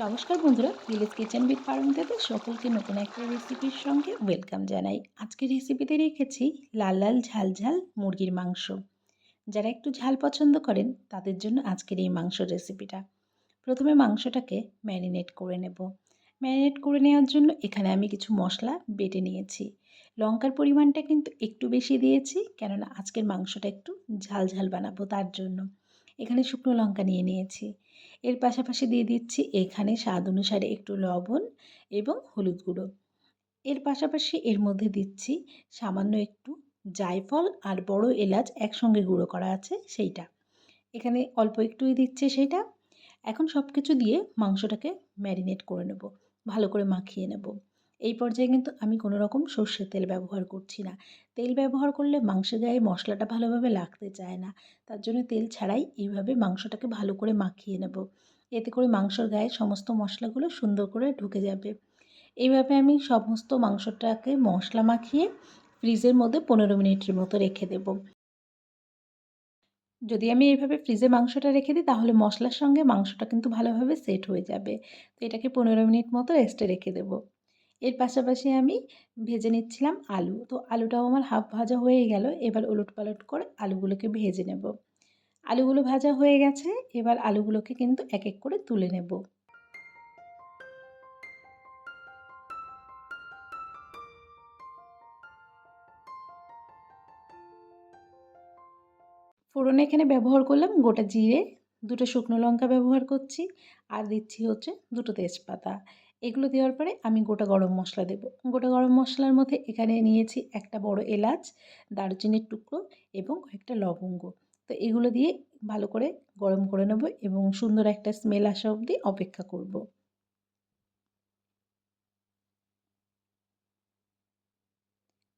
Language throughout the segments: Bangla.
নমস্কার বন্ধুরা ভিলেজ কিচেন বিথ ফার্ম থেকে সকলকে নতুন একটা রেসিপির সঙ্গে ওয়েলকাম জানাই। আজকে রেসিপিতে রেখেছি লাল লাল ঝাল ঝাল মুরগির মাংস। যারা একটু ঝাল পছন্দ করেন, তাদের জন্য আজকের এই মাংসর রেসিপিটা প্রথমে মাংসটাকে ম্যারিনেট করে নেব। ম্যারিনেট করে নেওয়ার জন্য এখানে আমি কিছু মশলা বেটে নিয়েছি। লঙ্কার পরিমাণটা কিন্তু একটু বেশি দিয়েছি, কেননা আজকের মাংসটা একটু ঝাল ঝাল বানাবো তার জন্য। এখানে শুকনো লঙ্কা নিয়ে নিয়েছি। এর পাশাপাশি দিয়ে দিচ্ছি এখানে স্বাদ অনুসারে একটু লবণ এবং হলুদ গুঁড়ো। এর পাশাপাশি এর মধ্যে দিচ্ছি সামান্য একটু জায়ফল আর বড় এলাচ একসঙ্গে গুঁড়ো করা আছে সেইটা। এখানে অল্প একটুই দিচ্ছে সেইটা এখন সব কিছু দিয়ে মাংসটাকে ম্যারিনেট করে নেব। ভালো করে মাখিয়ে নেব। এই পর্যায়ে কিন্তু আমি কোনো রকম সর্ষের তেল ব্যবহার করছি না। তেল ব্যবহার করলে মাংসের গায়ে মশলাটা ভালোভাবে লাগতে চায় না। তার জন্য তেল ছাড়াই এইভাবে মাংসটাকে ভালো করে মাখিয়ে নেব। এতে করে মাংসর গায়ে সমস্ত মশলাগুলো সুন্দর করে ঢুকে যাবে। এইভাবে আমি সমস্ত মাংসটাকে মশলা মাখিয়ে ফ্রিজের মধ্যে পনেরো মিনিটের মতো রেখে দেব। যদি আমি এইভাবে ফ্রিজে মাংসটা রেখে দিই, তাহলে মশলার সঙ্গে মাংসটা কিন্তু ভালোভাবে সেট হয়ে যাবে। তো এটাকে পনেরো মিনিট মতো রেস্টে রেখে দেবো। এর পাশাপাশি আমি ভেজে নিচ্ছিলাম আলু। তো আলুটাও আমার হাফ ভাজা হয়ে গেল। এবার উলট পালট করে আলুগুলোকে ভেজে নেব। আলুগুলো ভাজা হয়ে গেছে। এবার আলুগুলোকে কিন্তু এক এক করে তুলে নেব। ফোড়নে এখানে ব্যবহার করলাম গোটা জিরে। দুটো শুকনো লঙ্কা ব্যবহার করছি। আর দিচ্ছি হচ্ছে দুটো তেজপাতা। এগুলো দেওয়ার পরে আমি গোটা গরম মশলা দেব। গোটা গরম মশলার মধ্যে এখানে নিয়েছি একটা বড় এলাচ, দারুচিনির টুকরো এবং কয়েকটা লবঙ্গ। তো এগুলো দিয়ে ভালো করে গরম করে নেব এবং সুন্দর একটা স্মেল আসা অবধি অপেক্ষা করব।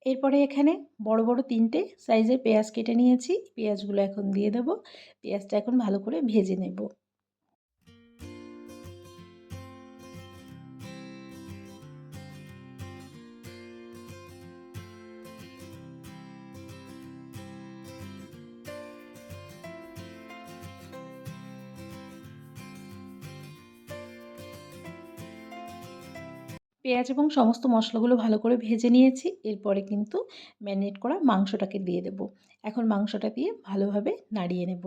এরপরে এখানে বড় বড় তিনটে সাইজের পেঁয়াজ কেটে নিয়েছি। পেঁয়াজগুলো এখন দিয়ে দেব। পেঁয়াজটা এখন ভালো করে ভেজে নেব। পেঁয়াজ এবং সমস্ত মশলাগুলো ভালো করে ভেজে নিয়েছি। এরপরে কিন্তু ম্যারিনেট করা মাংসটাকে দিয়ে দেব। এখন মাংসটা দিয়ে ভালোভাবে নাড়িয়ে নেব।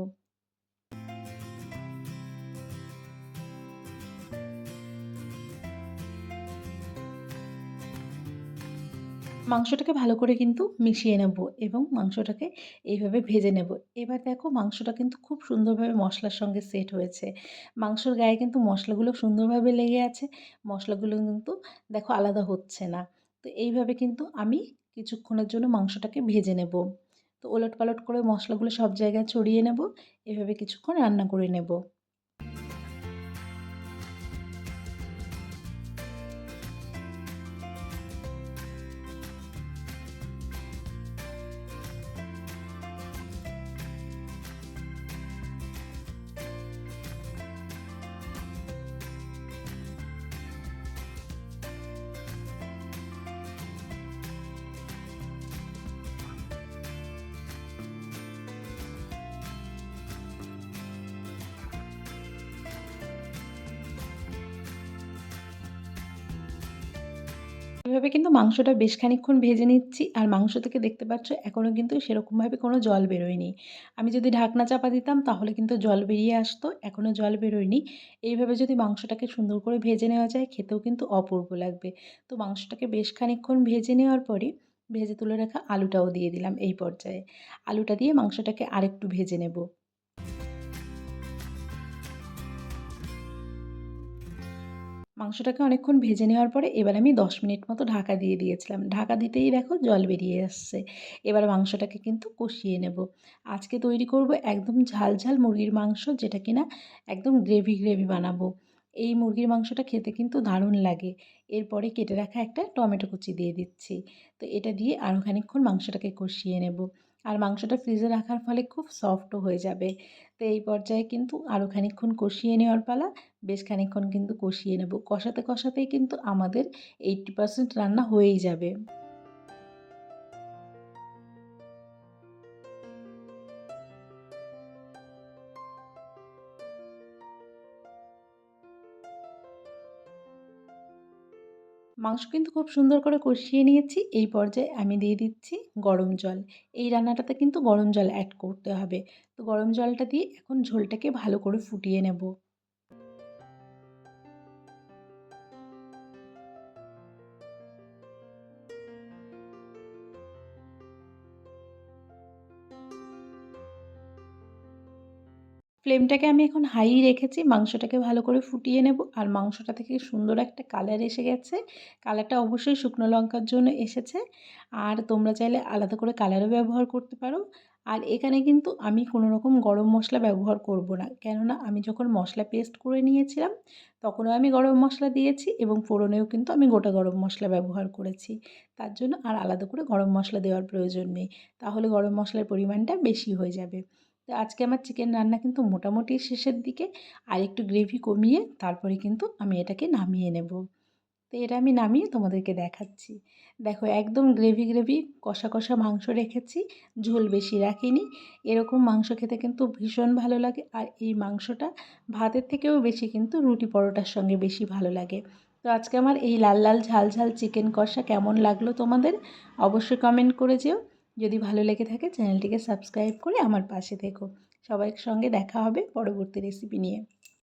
মাংসটাকে ভালো করে কিন্তু মিশিয়ে নেব এবং মাংসটাকে এইভাবে ভেজে নেব। এবার দেখো মাংসটা কিন্তু খুব সুন্দরভাবে মশলার সঙ্গে সেট হয়েছে। মাংসর গায়ে কিন্তু মশলাগুলো সুন্দরভাবে লেগে আছে, মশলাগুলো কিন্তু দেখো আলাদা হচ্ছে না। তো এইভাবে কিন্তু আমি কিছুক্ষণের জন্য মাংসটাকে ভেজে নেব। তো ওলট পালট করে মশলাগুলো সব জায়গায় ছড়িয়ে নেব, এভাবে কিছুক্ষণ রান্না করে নেব। এভাবে কিন্তু মাংসটা বেশ খানিকক্ষণ ভেজে নিচ্ছি। আর মাংস থেকে দেখতে পাচ্ছ এখনও কিন্তু সেরকমভাবে কোনো জল বেরোয়নি। আমি যদি ঢাকনা চাপা দিতাম, তাহলে কিন্তু জল বেরিয়ে আসতো। এখনও জল বেরোয়নি। এইভাবে যদি মাংসটাকে সুন্দর করে ভেজে নেওয়া যায়, খেতেও কিন্তু অপূর্ব লাগবে। তো মাংসটাকে বেশ খানিকক্ষণ ভেজে নেওয়ার পরে, ভেজে তুলে রাখা আলুটাও দিয়ে দিলাম এই পর্যায়ে। আলুটা দিয়ে মাংসটাকে আরেকটু ভেজে নেব। মাংসটাকে অনেকক্ষণ ভেজে নেওয়ার পরে এবার আমি দশ মিনিট মতো ঢাকা দিয়ে দিয়েছিলাম। ঢাকা দিতেই দেখো জল বেরিয়ে আসছে। এবার মাংসটাকে কিন্তু কষিয়ে নেব। আজকে তৈরি করব একদম ঝাল ঝাল মুরগির মাংস যেটা কিনা একদম গ্রেভি গ্রেভি বানাবো। এই মুরগির মাংসটা খেতে কিন্তু দারুণ লাগে। এরপরে কেটে রাখা একটা টমেটো কুচি দিয়ে দিচ্ছি। তো এটা দিয়ে আরও খানিকক্ষণ মাংসটাকে কষিয়ে নেব। আর মাংসটা ফ্রিজে রাখার ফলে খুব সফটও হয়ে যাবে। তো এই পর্যায়ে কিন্তু আরও খানিকক্ষণ কষিয়ে নেওয়ার পালা, বেশ খানিকক্ষণ কিন্তু কষিয়ে নেব। কষাতে কষাতেই কিন্তু আমাদের এইটটি পার্সেন্ট রান্না হয়েই যাবে। মাংস কিন্তু খুব সুন্দর করে কষিয়ে নিয়েছি। এই পর্যায়ে আমি দিয়ে দিচ্ছি গরম জল। এই রান্নাটাতে কিন্তু গরম জল অ্যাড করতে হবে। তো গরম জলটা দিয়ে এখন ঝোলটাকে ভালো করে ফুটিয়ে নেব। ফ্লেমটাকে আমি এখন হাই রেখেছি। মাংসটাকে ভালো করে ফুটিয়ে নেব। আর মাংসটা থেকে সুন্দর একটা কালার এসে গেছে। কালারটা অবশ্যই শুকনো লঙ্কার জন্য এসেছে। আর তোমরা চাইলে আলাদা করে কালারও ব্যবহার করতে পারো। আর এখানে কিন্তু আমি কোনো রকম গরম মশলা ব্যবহার করব না। কেননা আমি যখন মশলা পেস্ট করে নিয়েছিলাম, তখনও আমি গরম মশলা দিয়েছি এবং ফোড়নেও কিন্তু আমি গোটা গরম মশলা ব্যবহার করেছি। তার জন্য আর আলাদা করে গরম মশলা দেওয়ার প্রয়োজন নেই। তাহলে গরম মশলার পরিমাণটা বেশি হয়ে যাবে। তো আজকে আমার চিকেন রান্না কিন্তু মোটামুটি শেষের দিকে আর একটু গ্রেভি কমিয়ে তারপরে কিন্তু আমি এটাকে নামিয়ে নেব। তো এটা আমি নামিয়ে তোমাদেরকে দেখাচ্ছি। দেখো একদম গ্রেভি গ্রেভি কষা কষা মাংস রেখেছি, ঝোল বেশি রাখিনি। এরকম মাংস খেতে কিন্তু ভীষণ ভালো লাগে আর এই মাংসটা ভাতের থেকেও বেশি কিন্তু রুটি পরোটার সঙ্গে বেশি ভালো লাগে। তো আজকে আমার এই লাল লাল ঝাল ঝাল চিকেন কষা কেমন লাগল তোমাদের? অবশ্যই কমেন্ট করে যেও। যদি ভালো লেগে থাকে, চ্যানেলটিকে সাবস্ক্রাইব করে আমার পাশে থেকো। সবাই সঙ্গে দেখা হবে পরবর্তী রেসিপি নিয়ে।